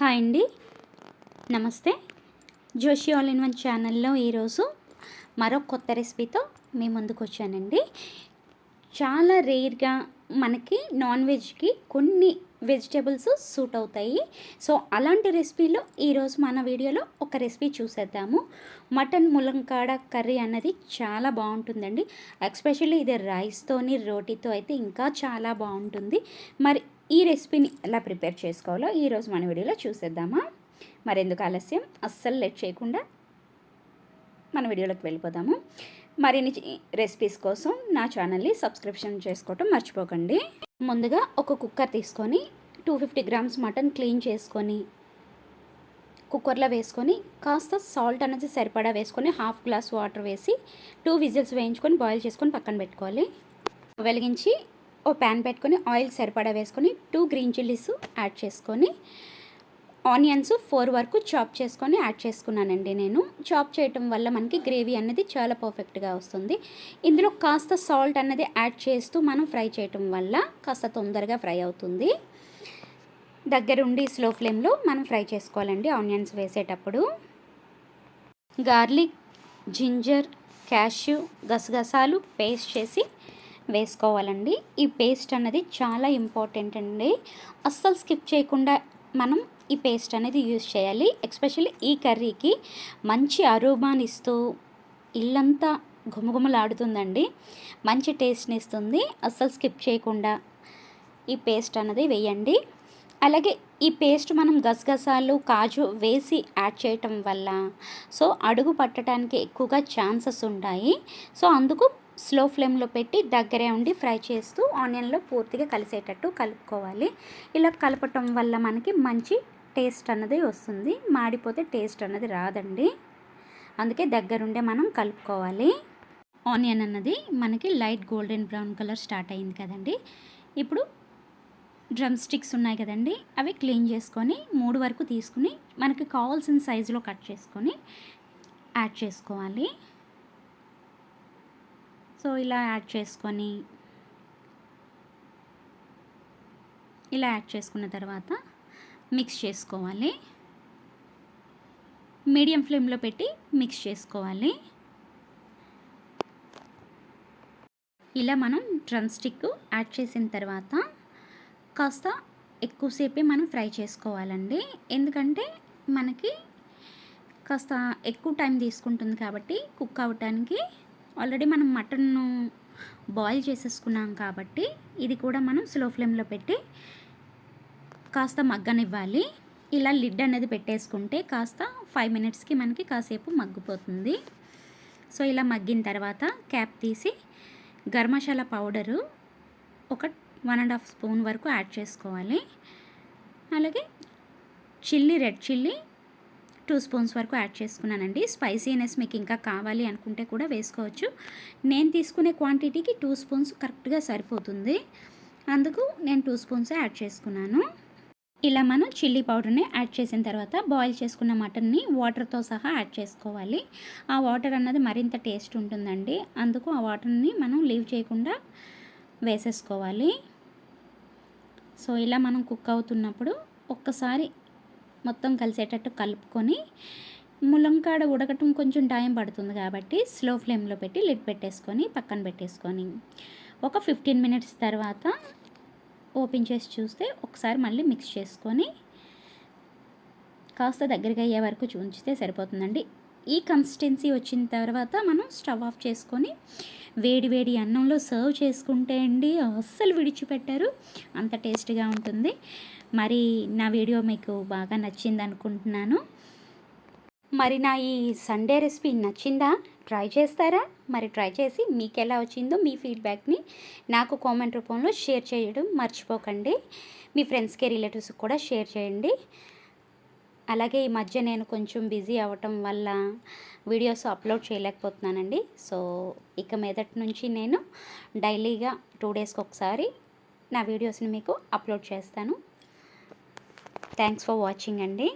Hi అండి. నమస్తే. Joshi all in one ఛానల్లో ఈరోజు మరో కొత్త రెసిపీతో మీ ముందుకు వచ్చానండి. చాలా రేర్గా మనకి నాన్ వెజ్కి కొన్ని వెజిటేబుల్స్ సూట్ అవుతాయి. సో అలాంటి రెసిపీలో ఈరోజు మన వీడియోలో ఒక రెసిపీ చూసేద్దాము. మటన్ ములంకాడ కర్రీ అన్నది చాలా బాగుంటుందండి. ఎక్స్పెషల్లీ ఇది రైస్తోని రోటీతో అయితే ఇంకా చాలా బాగుంటుంది. మరి ఈ రెసిపీని ఎలా ప్రిపేర్ చేసుకోవాలో ఈరోజు మన వీడియోలో చూసేద్దామా? మరెందుకు ఆలస్యం? అస్సలు లెట్ చేయకుండా మన వీడియోలోకి వెళ్ళిపోదాము. మరిన్ని రెసిపీస్ కోసం నా ఛానల్ని సబ్స్క్రిప్షన్ చేసుకోవటం మర్చిపోకండి. ముందుగా ఒక కుక్కర్ తీసుకొని two fifty grams mutton clean చేసుకొని కుక్కర్లో వేసుకొని కాస్త సాల్ట్ అనేది సరిపడా వేసుకొని హాఫ్ గ్లాస్ వాటర్ వేసి టూ విజిల్స్ వేయించుకొని బాయిల్ చేసుకొని పక్కన పెట్టుకోవాలి. వెలిగించి ఓ ప్యాన్ పెట్టుకొని ఆయిల్ సరిపడా వేసుకొని టూ గ్రీన్ చిల్లీస్ యాడ్ చేసుకొని ఆనియన్స్ ఫోర్ వరకు చాప్ చేసుకొని యాడ్ చేసుకున్నానండి నేను. చాప్ చేయటం వల్ల మనకి గ్రేవీ అనేది చాలా పర్ఫెక్ట్గా వస్తుంది. ఇందులో కాస్త సాల్ట్ అన్నది యాడ్ చేస్తూ మనం ఫ్రై చేయటం వల్ల కాస్త తొందరగా ఫ్రై అవుతుంది. దగ్గరుండి స్లో ఫ్లేమ్లో మనం ఫ్రై చేసుకోవాలండి ఆనియన్స్ వేసేటప్పుడు. గార్లిక్ జింజర్ క్యాష్యూ గసగసాలు పేస్ట్ చేసి వేసుకోవాలండి. ఈ పేస్ట్ అనేది చాలా ఇంపార్టెంట్ అండి. అస్సలు స్కిప్ చేయకుండా మనం ఈ పేస్ట్ అనేది యూజ్ చేయాలి. ఎస్పెషల్లీ ఈ కర్రీకి మంచి అరోమాని ఇస్తూ ఇల్లంతా గుమగుమలాడుతుందండి మంచి టేస్ట్ని ఇస్తుంది. అస్సలు స్కిప్ చేయకుండా ఈ పేస్ట్ అనేది వేయండి. అలాగే ఈ పేస్ట్ మనం గసగసాలు కాజు వేసి యాడ్ చేయటం వల్ల సో అడుగు పట్టడానికి ఎక్కువగా ఛాన్సెస్ ఉంటాయి. సో అందుకు స్లో ఫ్లేమ్లో పెట్టి దగ్గరే ఉండి ఫ్రై చేస్తూ ఆనియన్లో పూర్తిగా కలిసేటట్టు కలుపుకోవాలి. ఇలా కలపటం వల్ల మనకి మంచి టేస్ట్ అన్నది వస్తుంది. మాడిపోతే టేస్ట్ అన్నది రాదండి. అందుకే దగ్గరుండే మనం కలుపుకోవాలి. ఆనియన్ అన్నది మనకి light golden brown colour start అయింది కదండి. ఇప్పుడు డ్రమ్ స్టిక్స్ ఉన్నాయి కదండి అవి క్లీన్ చేసుకొని మూడు వరకు తీసుకుని మనకి కావాల్సిన సైజులో కట్ చేసుకొని యాడ్ చేసుకోవాలి. సో ఇలా యాడ్ చేసుకొని ఇలా యాడ్ చేసుకున్న తర్వాత మిక్స్ చేసుకోవాలి. మీడియం ఫ్లేమ్లో పెట్టి మిక్స్ చేసుకోవాలి. ఇలా మనం డ్రమ్ స్టిక్ యాడ్ చేసిన తర్వాత కాస్త ఎక్కువసేపే మనం ఫ్రై చేసుకోవాలండి. ఎందుకంటే మనకి కాస్త ఎక్కువ టైం తీసుకుంటుంది కాబట్టి కుక్ అవ్వటానికి ఆల్రెడీ మనం మటన్ను బాయిల్ చేసేసుకున్నాం కాబట్టి ఇది కూడా మనం స్లో ఫ్లేమ్లో పెట్టి కాస్త మగ్గనివ్వాలి. ఇలా లిడ్ అనేది పెట్టేసుకుంటే కాస్త ఫైవ్ మినిట్స్కి మనకి కాసేపు మగ్గిపోతుంది. సో ఇలా మగ్గిన తర్వాత క్యాప్ తీసి గర్మశాల మసాలా పౌడరు ఒక వన్ అండ్ హాఫ్ స్పూన్ వరకు యాడ్ చేసుకోవాలి. అలాగే chilli red chilli two spoons వరకు యాడ్ చేసుకున్నానండి. స్పైసీనెస్ మీకు ఇంకా కావాలి అనుకుంటే కూడా వేసుకోవచ్చు. నేను తీసుకునే క్వాంటిటీకి టూ స్పూన్స్ కరెక్ట్గా సరిపోతుంది. అందుకు నేను టూ స్పూన్స్ యాడ్ చేసుకున్నాను. ఇలా మనం చిల్లీ పౌడర్ని యాడ్ చేసిన తర్వాత బాయిల్ చేసుకున్న మటన్ని వాటర్తో సహా యాడ్ చేసుకోవాలి. ఆ వాటర్ అన్నది మరింత టేస్ట్ ఉంటుందండి. అందుకు ఆ వాటర్ని మనం లీవ్ చేయకుండా వేసేసుకోవాలి. సో ఇలా మనం కుక్ అవుతున్నప్పుడు ఒక్కసారి మొత్తం కలిసేటట్టు కలుపుకొని ములంకాడ ఉడకటం కొంచెం టైం పడుతుంది కాబట్టి స్లో ఫ్లేమ్లో పెట్టి లిడ్ పెట్టేసుకొని పక్కన పెట్టేసుకొని ఒక ఫిఫ్టీన్ మినిట్స్ తర్వాత ఓపెన్ చేసి చూస్తే ఒకసారి మళ్ళీ మిక్స్ చేసుకొని కాస్త దగ్గరగా అయ్యే వరకు ఉంచితే సరిపోతుందండి. ఈ కన్సిస్టెన్సీ వచ్చిన తర్వాత మనం స్టవ్ ఆఫ్ చేసుకొని వేడి వేడి అన్నంలో సర్వ్ చేసుకుంటే అండి అస్సలు విడిచిపెట్టారు. అంత టేస్ట్గా ఉంటుంది. మరి నా వీడియో మీకు బాగా నచ్చింది అనుకుంటున్నాను. మరి నా ఈ సండే రెసిపీ నచ్చిందా? ట్రై చేస్తారా? మరి ట్రై చేసి మీకు ఎలా వచ్చిందో మీ ఫీడ్బ్యాక్ని నాకు కామెంట్ రూపంలో షేర్ చేయడం మర్చిపోకండి. మీ ఫ్రెండ్స్కి రిలేటివ్స్కి కూడా షేర్ చేయండి. అలాగే ఈ మధ్య నేను కొంచెం బిజీ అవ్వటం వల్ల వీడియోస్ అప్లోడ్ చేయలేకపోతున్నానండి. సో ఇక మీదటి నుంచి నేను డైలీగా టూ డేస్కి ఒకసారి నా వీడియోస్ని మీకు అప్లోడ్ చేస్తాను. థ్యాంక్స్ ఫర్ వాచింగ్ అండి.